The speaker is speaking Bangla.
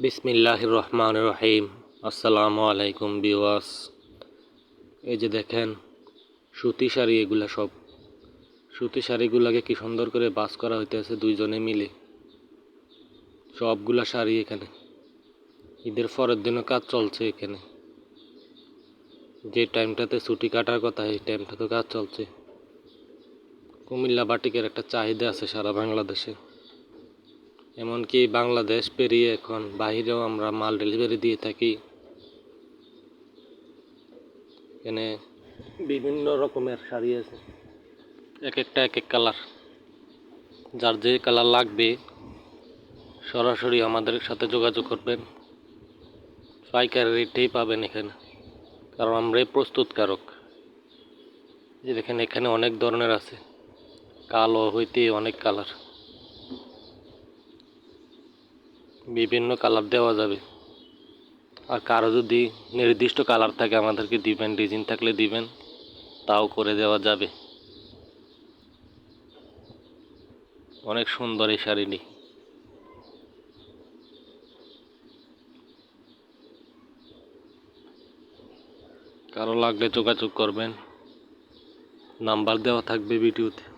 বিসমিল্লাহ রহমান রহিম আসসালামু আলাইকুম বিওয়াস এই যে দেখেন, সুতি শাড়ি এগুলা সব। সুতি শাড়িগুলাকে কি সুন্দর করে বাস করা হইতেছে দুইজনে মিলে। সবগুলা শাড়ি এখানে। ঈদের পরের দিনও কাজ চলছে এখানে। যে টাইমটাতে ছুটি কাটার কথা, এই টাইমটাতে কাজ চলছে। কুমিল্লা বাটিকের একটা চাহিদা আছে সারা বাংলাদেশে। এমনকি বাংলাদেশ পেরিয়ে এখন বাহিরেও আমরা মাল ডেলিভারি দিয়ে থাকি। এখানে বিভিন্ন রকমের শাড়ি আছে। এক একটা, এক এক কালার যার যে কালার লাগবে, সরাসরি আমাদের সাথে যোগাযোগ করবেন। পাইকারি রেটেই পাবেন এখানে, কারণ আমরাই প্রস্তুতকারক। যে দেখেন, এখানে অনেক ধরনের আছে। কালো হইতে অনেক কালার বিভিন্ন কালার দেওয়া যাবে। আর কারও যদি নির্দিষ্ট কালার থাকে, আমাদেরকে দিবেন, ডিজাইন থাকলে দিবেন, তাও করে দেওয়া যাবে। অনেক সুন্দর এই শাড়িটি। কারও লাগলে যোগাযোগ করবেন। নাম্বার দেওয়া থাকবে ভিডিওতে।